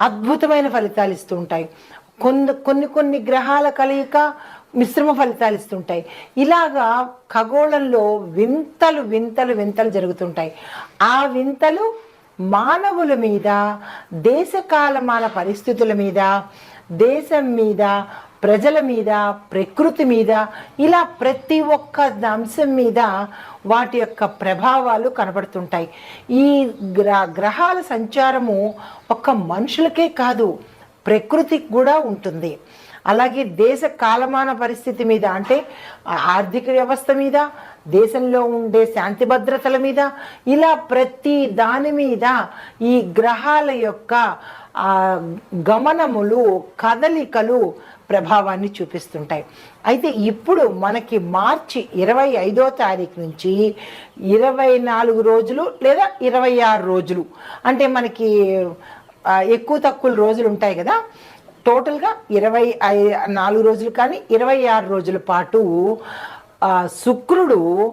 అద్భుతమైన ఫలితాలు ఇస్తుంటాయి. కొన్ని కొన్ని కొన్ని గ్రహాల కలయిక మిశ్రమ ఫలితాలు ఇస్తుంటాయి. ఇలాగా ఖగోళంలో వింతలు వింతలు వింతలు జరుగుతుంటాయి. ఆ వింతలు మానవుల మీద దేశకాలమాన పరిస్థితుల మీద దేశం మీద ప్రజల మీద ప్రకృతి మీద ఇలా ప్రతి ఒక్క అంశం మీద వాటి యొక్క ప్రభావాలు కనబడుతుంటాయి. ఈ గ్ర గ్రహాల సంచారము ఒక్క మనుషులకే కాదు ప్రకృతికి కూడా ఉంటుంది. అలాగే దేశ కాలమాన పరిస్థితి మీద అంటే ఆర్థిక వ్యవస్థ మీద దేశంలో ఉండే శాంతి భద్రతల మీద ఇలా ప్రతి దాని మీద ఈ గ్రహాల యొక్క ఆ, గమనములు కదలికలు ప్రభావాన్ని చూపిస్తుంటాయి. అయితే ఇప్పుడు మనకి మార్చి ఇరవై ఐదో తారీఖు నుంచి ఇరవై నాలుగు రోజులు లేదా ఇరవై ఆరు రోజులు. అంటే మనకి ఎక్కువ తక్కువ రోజులు ఉంటాయి కదా. టోటల్గా ఇరవై ఐ- నాలుగు రోజులు కానీ ఇరవై ఆరు రోజుల పాటు శుక్రుడు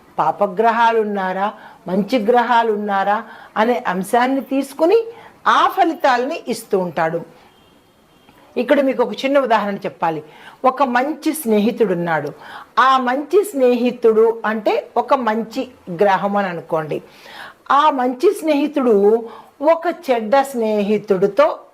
పాపగ్రహాలు ఉన్నారా మంచి గ్రహాలు ఉన్నారా అనే అంశాన్ని తీసుకుని ఆ ఫలితాలని ఇస్తూ ఉంటాడు. ఇక్కడ మీకు ఒక చిన్న ఉదాహరణ చెప్పాలి. ఒక మంచి స్నేహితుడు ఉన్నాడు ఆ మంచి స్నేహితుడు అంటే ఒక మంచి గ్రహం అని అనుకోండి. ఆ మంచి స్నేహితుడు ఒక చెడ్డ స్నేహితుడితో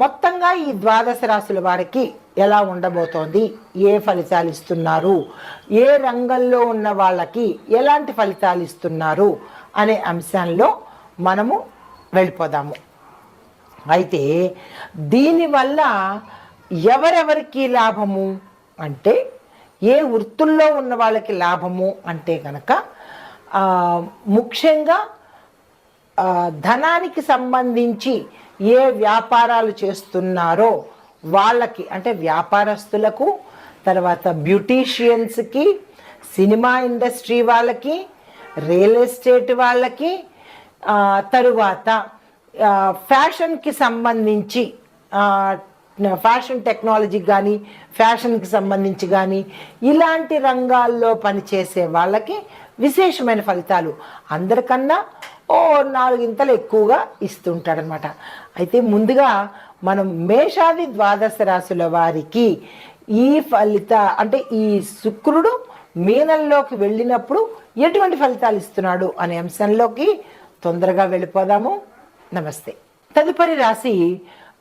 మొత్తంగా ఈ ద్వాదశ రాశుల వారికి ఎలా ఉండబోతోంది? ఏ ఫలితాలు ఇస్తున్నారు? ఏ రంగంలో ఉన్న వాళ్ళకి ఎలాంటి ఫలితాలు ఇస్తున్నారు? అనే అంశంలో మనము వెళ్ళిపోదాము. అయితే దీనివల్ల ఎవరెవరికి లాభము? అంటే ఏ వృత్తుల్లో ఉన్న వాళ్ళకి లాభము? అంటే కనుక ముఖ్యంగా ధనానికి సంబంధించి ఏ వ్యాపారాలు చేస్తున్నారో వాళ్ళకి అంటే వ్యాపారస్తులకు తర్వాత బ్యూటీషియన్స్కి సినిమా ఇండస్ట్రీ వాళ్ళకి రియల్ ఎస్టేట్ వాళ్ళకి తరువాత ఫ్యాషన్కి సంబంధించి ఫ్యాషన్ టెక్నాలజీ కానీ ఫ్యాషన్కి సంబంధించి కానీ ఇలాంటి రంగాల్లో పనిచేసే వాళ్ళకి విశేషమైన ఫలితాలు. అందరికన్నా ఓ నాలుగింతలు ఎక్కువగా ఇస్తుంటాడనమాట. అయితే ముందుగా మనం మేషాది ద్వాదశ రాశుల వారికి ఈ ఫలిత అంటే ఈ శుక్రుడు మీనంలోకి వెళ్ళినప్పుడు ఎటువంటి ఫలితాలు ఇస్తున్నాడు అనే అంశంలోకి తొందరగా వెళ్ళిపోదాము. నమస్తే. తదుపరి రాశి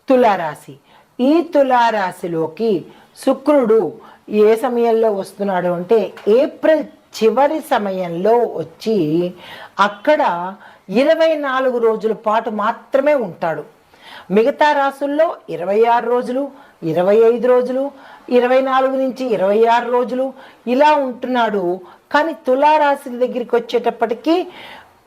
తులారాశి. ఈ తులారాశిలోకి శుక్రుడు ఏ సమయంలో వస్తున్నాడు అంటే ఏప్రిల్ చివరి సమయంలో వచ్చి అక్కడ ఇరవై నాలుగు రోజుల పాటు మాత్రమే ఉంటాడు. మిగతా రాసుల్లో ఇరవై ఆరు రోజులు ఇరవై ఐదు రోజులు ఇరవై నాలుగు నుంచి ఇరవై ఆరు రోజులు ఇలా ఉంటున్నాడు. కానీ తులారాశి దగ్గరికి వచ్చేటప్పటికీ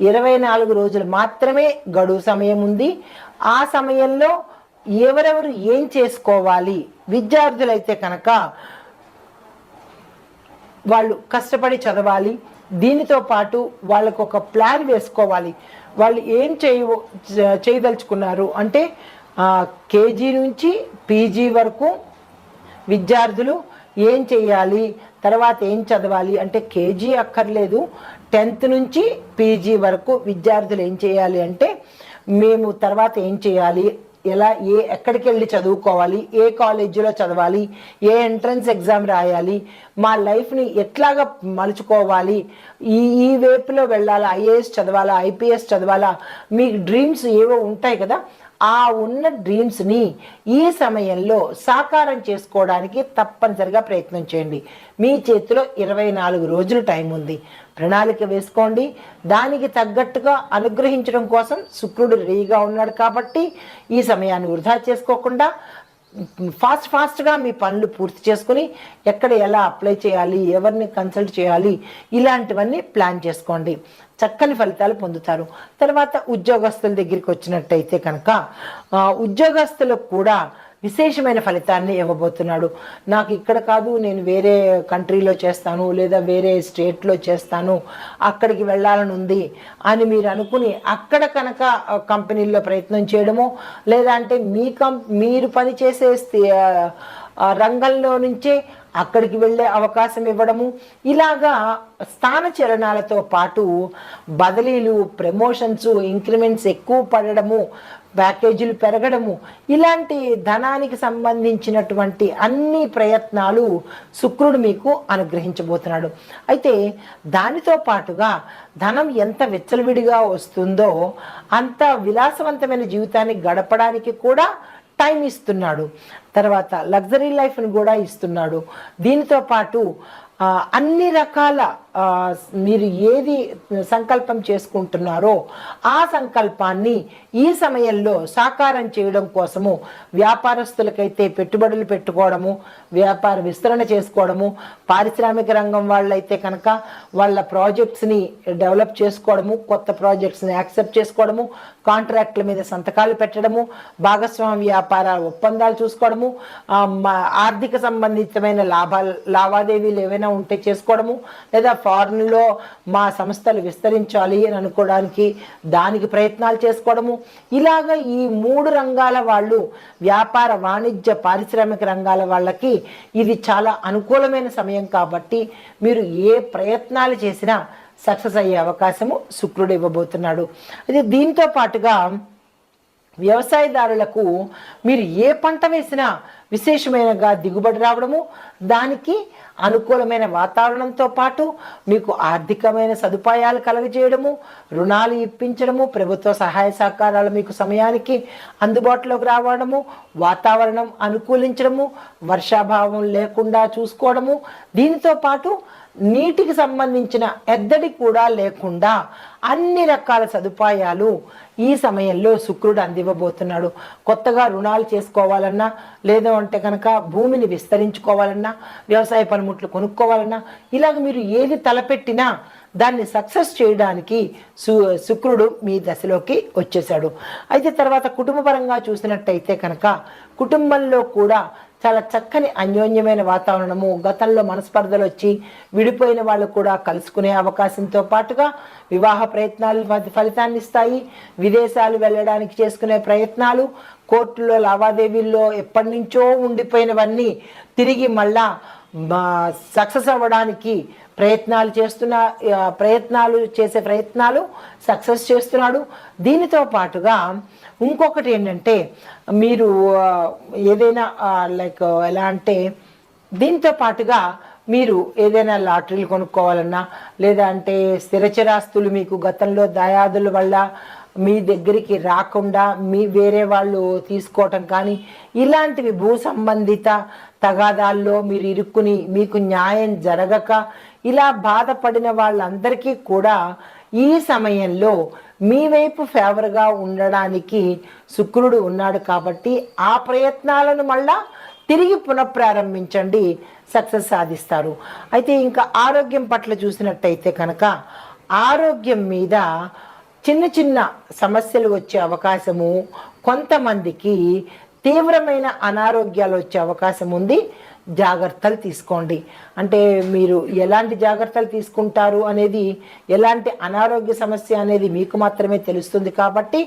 ఇరవై నాలుగు రోజులు మాత్రమే గడువు సమయం ఉంది. ఆ సమయంలో ఎవరెవరు ఏం చేసుకోవాలి? విద్యార్థులైతే కనుక వాళ్ళు కష్టపడి చదవాలి. దీనితో పాటు వాళ్ళకు ఒక ప్లాన్ వేసుకోవాలి. వాళ్ళు ఏం చేయ చేయదలుచుకున్నారు అంటే కేజీ నుంచి పీజీ వరకు విద్యార్థులు ఏం చేయాలి తర్వాత ఏం చదవాలి అంటే కేజీ అక్కర్లేదు. టెన్త్ నుంచి పీజీ వరకు విద్యార్థులు ఏం చేయాలి అంటే మేము తర్వాత ఏం చేయాలి ఎలా ఏ ఎక్కడికి వెళ్ళి చదువుకోవాలి ఏ కాలేజీలో చదవాలి ఏ ఎంట్రన్స్ ఎగ్జామ్ రాయాలి మా లైఫ్ని ఎట్లాగా మలుచుకోవాలి ఈ ఈ వైపులో వెళ్ళాలా ఐఏఎస్ చదవాలా ఐపీఎస్ చదవాలా మీ డ్రీమ్స్ ఏవో ఉంటాయి కదా ఆ ఉన్న డ్రీమ్స్ని ఈ సమయంలో సాకారం చేసుకోవడానికి తప్పనిసరిగా ప్రయత్నం చేయండి. మీ చేతిలో ఇరవై నాలుగు రోజులు టైం ఉంది. ప్రణాళిక వేసుకోండి. దానికి తగ్గట్టుగా అనుగ్రహించడం కోసం శుక్రుడు రెడీగా ఉన్నాడు కాబట్టి ఈ సమయాన్ని వృధా చేసుకోకుండా ఫాస్ట్ ఫాస్ట్గా మీ పనులు పూర్తి చేసుకుని ఎక్కడ ఎలా అప్లై చేయాలి ఎవరిని కన్సల్ట్ చేయాలి ఇలాంటివన్నీ ప్లాన్ చేసుకోండి. చక్కని ఫలితాలు పొందుతారు. తర్వాత ఉద్యోగస్తుల దగ్గరికి వచ్చినట్టయితే కనుక ఉద్యోగస్తులకు కూడా విశేషమైన ఫలితాన్ని ఇవ్వబోతున్నాడు. నాకు ఇక్కడ కాదు నేను వేరే కంట్రీలో చేస్తాను లేదా వేరే స్టేట్లో చేస్తాను అక్కడికి వెళ్ళాలని ఉంది అని మీరు అనుకుని అక్కడ కనుక కంపెనీల్లో ప్రయత్నం చేయడము లేదా అంటే మీ కం మీరు పనిచేసే రంగంలో నుంచే అక్కడికి వెళ్ళే అవకాశం ఇవ్వడము ఇలాగా స్థాన చలనాలతో పాటు బదిలీలు ప్రమోషన్స్ ఇంక్రిమెంట్స్ ఎక్కువ పడడము ప్యాకేజీలు పెరగడము ఇలాంటి ధనానికి సంబంధించినటువంటి అన్ని ప్రయత్నాలు శుక్రుడు మీకు అనుగ్రహించబోతున్నాడు. అయితే దానితో పాటుగా ధనం ఎంత విచ్చలవిడిగా వస్తుందో అంత విలాసవంతమైన జీవితాన్ని గడపడానికి కూడా టైం ఇస్తున్నాడు. తర్వాత లగ్జరీ లైఫ్ని కూడా ఇస్తున్నాడు. దీనితో పాటు అన్ని రకాల మీరు ఏది సంకల్పం చేసుకుంటున్నారో ఆ సంకల్పాన్ని ఈ సమయంలో సాకారం చేయడం కోసము వ్యాపారస్తులకైతే పెట్టుబడులు పెట్టుకోవడము వ్యాపార విస్తరణ చేసుకోవడము పారిశ్రామిక రంగం వాళ్ళైతే కనుక వాళ్ళ ప్రాజెక్ట్స్ని డెవలప్ చేసుకోవడము కొత్త ప్రాజెక్ట్స్ని యాక్సెప్ట్ చేసుకోవడము కాంట్రాక్ట్ల మీద సంతకాలు పెట్టడము భాగస్వామ్య వ్యాపార ఒప్పందాలు చూసుకోవడము ఆర్థిక సంబంధితమైన లాభాలు లావాదేవీలు ఏవైనా ఉంటే చేసుకోవడము లేదా ఫారెన్లో మా సంస్థలు విస్తరించాలి అని అనుకోవడానికి దానికి ప్రయత్నాలు చేసుకోవడము. ఇలాగ ఈ మూడు రంగాల వాళ్ళు వ్యాపార వాణిజ్య పారిశ్రామిక రంగాల వాళ్ళకి ఇది చాలా అనుకూలమైన సమయం కాబట్టి మీరు ఏ ప్రయత్నాలు చేసినా సక్సెస్ అయ్యే అవకాశము శుక్రుడు ఇవ్వబోతున్నాడు. అయితే దీంతో పాటుగా వ్యవసాయదారులకు మీరు ఏ పంట వేసినా విశేషమైనగా దిగుబడి రావడము దానికి అనుకూలమైన వాతావరణంతో పాటు మీకు ఆర్థికమైన సదుపాయాలు కలగజేయడము రుణాలు ఇప్పించడము ప్రభుత్వ సహాయ సహకారాలు మీకు సమయానికి అందుబాటులోకి రావడము వాతావరణం అనుకూలించడము వర్షాభావం లేకుండా చూసుకోవడము దీనితో పాటు నీటికి సంబంధించిన ఎద్దడి కూడా లేకుండా అన్ని రకాల సదుపాయాలు ఈ సమయంలో శుక్రుడు అందివ్వబోతున్నాడు. కొత్తగా రుణాలు చేసుకోవాలన్నా లేదు అంటే కనుక భూమిని విస్తరించుకోవాలన్నా వ్యవసాయ పనిముట్లు కొనుక్కోవాలన్నా ఇలాగ మీరు ఏది తలపెట్టినా దాన్ని సక్సెస్ చేయడానికి సు శుక్రుడు మీ దశలోకి వచ్చేసాడు అయితే తర్వాత కుటుంబపరంగా చూసినట్టయితే కనుక కుటుంబంలో కూడా చాలా చక్కని అన్యోన్యమైన వాతావరణము గతంలో మనస్పర్ధలు వచ్చి విడిపోయిన వాళ్ళు కూడా కలుసుకునే అవకాశంతో పాటుగా వివాహ ప్రయత్నాలు ఫలితాన్ని ఇస్తాయి. విదేశాలు వెళ్ళడానికి చేసుకునే ప్రయత్నాలు కోర్టులో లావాదేవీల్లో ఎప్పటి నుంచో ఉండిపోయినవన్నీ తిరిగి మళ్ళా సక్సెస్ అవ్వడానికి ప్రయత్నాలు చేస్తున్న ప్రయత్నాలు చేసే ప్రయత్నాలు సక్సెస్ చేస్తున్నాడు. దీనితో పాటుగా ఇంకొకటి ఏంటంటే మీరు ఏదైనా లైక్ ఎలా అంటే దీంతో పాటుగా మీరు ఏదైనా లాటరీలు కొనుక్కోవాలన్నా లేదా అంటే స్థిరచరాస్తులు మీకు గతంలో దయాదుల వల్ల మీ దగ్గరికి రాకుండా మీ వేరే వాళ్ళు తీసుకోవటం కానీ ఇలాంటివి భూ సంబంధిత తగాదాల్లో మీరు ఇరుక్కుని మీకు న్యాయం జరగక ఇలా బాధపడిన వాళ్ళందరికీ కూడా ఈ సమయంలో మీ వైపు ఫేవర్గా ఉండడానికి శుక్రుడు ఉన్నాడు కాబట్టి ఆ ప్రయత్నాలను మళ్ళా తిరిగి పునఃప్రారంభించండి. సక్సెస్ సాధిస్తారు. అయితే ఇంకా ఆరోగ్యం పట్ల చూసినట్టయితే కనుక ఆరోగ్యం మీద చిన్న చిన్న సమస్యలు వచ్చే అవకాశము కొంతమందికి తీవ్రమైన అనారోగ్యాలు వచ్చే అవకాశం ఉంది. జాగ్రత్తలు తీసుకోండి. అంటే మీరు ఎలాంటి జాగ్రత్తలు తీసుకుంటారు అనేది ఎలాంటి అనారోగ్య సమస్య అనేది మీకు మాత్రమే తెలుస్తుంది కాబట్టి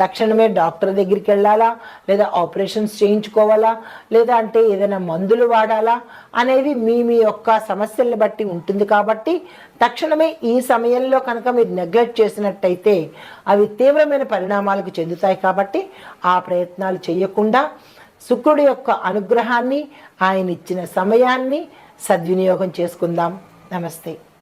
తక్షణమే డాక్టర్ దగ్గరికి వెళ్ళాలా లేదా ఆపరేషన్స్ చేయించుకోవాలా లేదా అంటే ఏదైనా మందులు వాడాలా అనేది మీ మీ యొక్క సమస్యల్ని బట్టి ఉంటుంది కాబట్టి తక్షణమే ఈ సమయంలో కనుక మీరు నెగ్లెక్ట్ చేసినట్టయితే అవి తీవ్రమైన పరిణామాలకు చెందుతాయి కాబట్టి ఆ ప్రయత్నాలు చేయకుండా శుక్రుడి యొక్క అనుగ్రహాన్ని ఆయన ఇచ్చిన సమయాన్ని సద్వినియోగం చేసుకుందాం. నమస్తే.